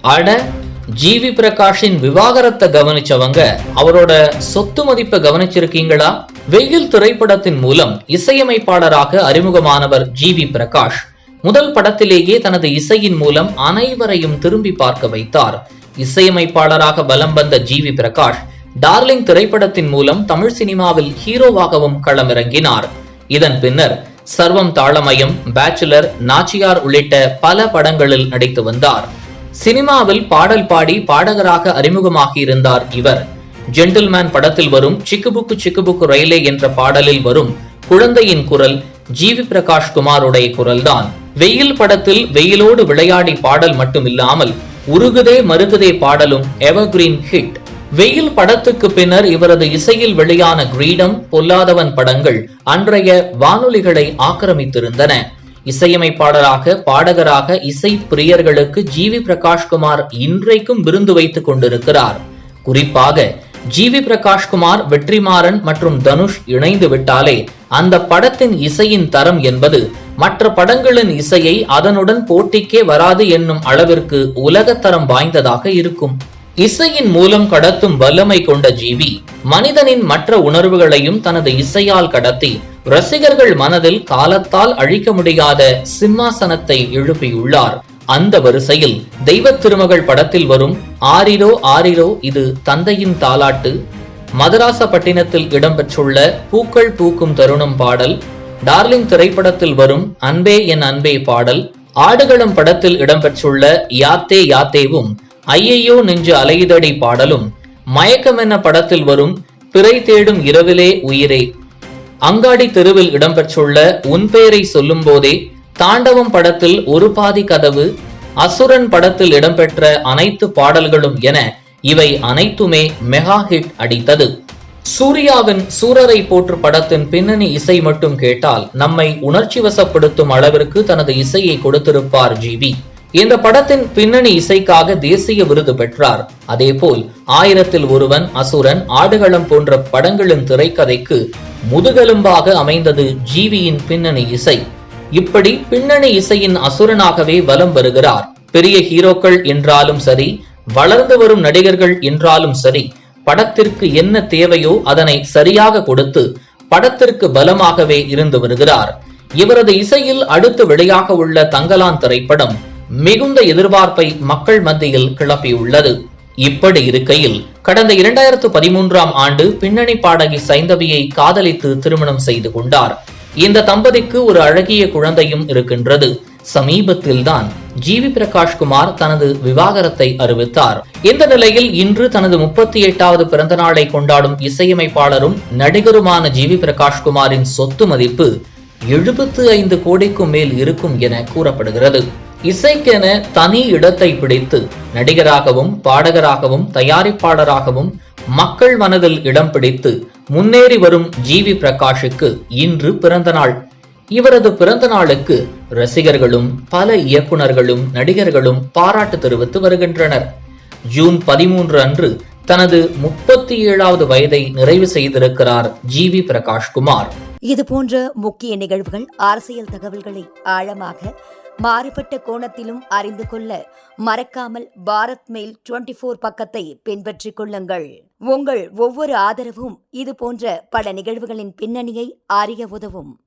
அட ஜிவி பிரகாஷின் விவாகரத்தை கவனிச்சவங்க அவரோட சொத்து மதிப்பை கவனிச்சிருக்கீங்களா? வெயில் திரைப்படத்தின் மூலம் இசையமைப்பாளராக அறிமுகமானவர் ஜிவி பிரகாஷ். முதல் படத்திலேயே தனது இசையின் மூலம் அனைவரையும் திரும்பி பார்க்க வைத்தார். இசையமைப்பாளராக பலம் வந்த ஜிவி பிரகாஷ் டார்லிங் திரைப்படத்தின் மூலம் தமிழ் சினிமாவில் ஹீரோவாகவும் களமிறங்கினார். இதன் பின்னர் சர்வம் தாளமயம் பேச்சுலர் நாச்சியார் உள்ளிட்ட பல படங்களில் நடித்து வந்தார். சினிமாவில் பாடல் பாடி பாடகராக அறிமுகமாகி இருந்தார் இவர். ஜென்டில்மேன் படத்தில் வரும் சிக்குபுக்கு சிக்குபுக்கு ரயிலே என்ற பாடலில் வரும் குழந்தையின் குரல் ஜிவி பிரகாஷ் குமாருடைய குரல்தான். வெயில் படத்தில் வெயிலோடு விளையாடி பாடல் மட்டுமில்லாமல் உருகுதே மருகுதே பாடலும் எவர்கிரீன் ஹிட் வெயில் படத்துக்கு பின்னர் இவரது இசையில் வெளியான கிரீடம் பொல்லாதவன் படங்கள் அன்றைய வானொலிகளை ஆக்கிரமித்திருந்தன. இசையமைப்பாளராக பாடகராக இசை பிரியர்களுக்கு ஜிவி பிரகாஷ்குமார் இன்றைக்கும் விருந்து வைத்துக் கொண்டிருக்கிறார். குறிப்பாக ஜிவி பிரகாஷ்குமார் வெற்றிமாறன் மற்றும் தனுஷ் இணைந்து விட்டாலே அந்த படத்தின் இசையின் தரம் என்பது மற்ற படங்களின் இசையை அதனுடன் போட்டிக்கே வராது என்னும் அளவிற்கு உலகத்தரம் வாய்ந்ததாக இருக்கும். இசையின் மூலம் கடத்தும் வல்லமை கொண்ட ஜீவி மனிதனின் மற்ற உணர்வுகளையும் தனது இசையால் கடத்தி ரசிகர்கள் மனதில் காலத்தால் அழிக்க முடியாத சிம்மாசனத்தை எழுப்பியுள்ளார். அந்த வரிசையில் தெய்வ திருமகள் படத்தில் வரும் ஆரிரோ ஆரிரோ இது தந்தையின் தாலாட்டு மதராசப்பட்டினத்தில் இடம்பெற்றுள்ள பூக்கள் பூக்கும் தருணம் பாடல் டார்லிங் திரைப்படத்தில் வரும் அன்பே என் அன்பே பாடல் ஆடுகளம் படத்தில் இடம்பெற்றுள்ள யாத்தே யாத்தேவும் ஐயையோ நெஞ்சு அலையுதடி பாடலும் மயக்கம் என படத்தில் வரும் பிறை தேடும் இரவிலே உயிரே. அங்காடி தெருவில் இடம்பெற்றுள்ள உன் பெயரை சொல்லும் போதே தாண்டவம் படத்தில் ஒரு பாதி கதவு அசுரன் படத்தில் இடம்பெற்ற அனைத்து பாடல்களும் என இவை அனைத்துமே மெகா ஹிட் அடித்தது. சூர்யாவின் சூரரை போற்று படத்தின் பின்னணி இசை மட்டும் கேட்டால் நம்மை உணர்ச்சி வசப்படுத்தும் அளவிற்கு தனது இசையை கொடுத்திருப்பார் ஜிவி இந்த படத்தின் பின்னணி இசைக்காக தேசிய விருது பெற்றார். அதேபோல் ஆயிரத்தில் ஒருவன் அசுரன் ஆடுகளம் போன்ற படங்களின் திரைக்கதைக்கு முதுகெலும்பாக அமைந்தது ஜீவியின் பின்னணி இசை. இப்படி பின்னணி இசையின் அசுரனாகவே வலம் வருகிறார். பெரிய ஹீரோக்கள் என்றாலும் சரி வளர்ந்து வரும் நடிகர்கள் என்றாலும் சரி படத்திற்கு என்ன தேவையோ அதனை சரியாக கொடுத்து படத்திற்கு பலமாகவே இருந்து வருகிறார். இவரது இசையில் அடுத்து வெளியாக உள்ள தங்கலான் திரைப்படம் மிகுந்த எதிர்பார்ப்பை மக்கள் மத்தியில் கிளப்பியுள்ளது. இப்படி இருக்கையில் கடந்த இரண்டாயிரத்து பதிமூன்றாம் ஆண்டு பின்னணி பாடகி சைந்தவியை காதலித்து திருமணம் செய்து கொண்டார். இந்த தம்பதிக்கு ஒரு அழகிய குழந்தையும் இருக்கின்றது. சமீபத்தில்தான் ஜிவி பிரகாஷ் குமார் தனது விவாகரத்தை அறிவித்தார். இந்த நிலையில் இன்று தனது முப்பத்தி எட்டாவது பிறந்த நாளை கொண்டாடும் இசையமைப்பாளரும் நடிகருமான ஜிவி பிரகாஷ் குமாரின் சொத்து மதிப்பு எழுபத்து ஐந்து கோடிக்கும் மேல் இருக்கும் என கூறப்படுகிறது. இசைக்கென தனி இடத்தை பிடித்து நடிகராகவும் பாடகராகவும் தயாரிப்பாளராகவும் மக்கள் மனதில் இடம் பிடித்து முன்னேறி வரும் ஜிவி பிரகாஷுக்கு இன்று பிறந்த நாள். இவரது பிறந்த நாளுக்கு ரசிகர்களும் பல இயக்குனர்களும் நடிகர்களும் பாராட்டு தெரிவித்து வருகின்றனர். ஜூன் பதிமூன்று அன்று தனது முப்பத்தி ஏழாவது வயதை நிறைவு செய்திருக்கிறார் ஜி வி பிரகாஷ்குமார் இது போன்ற முக்கிய நிகழ்வுகள் அரசியல் தகவல்களை ஆழமாக மாறுபட்ட கோணத்திலும் அறிந்து கொள்ள மறக்காமல் பாரத் மெயில் டுவெண்டி ஃபோர் பக்கத்தை பின்பற்றிக் கொள்ளுங்கள். உங்கள் ஒவ்வொரு ஆதரவும் இது போன்ற பல நிகழ்வுகளின் பின்னணியை அறிய உதவும்.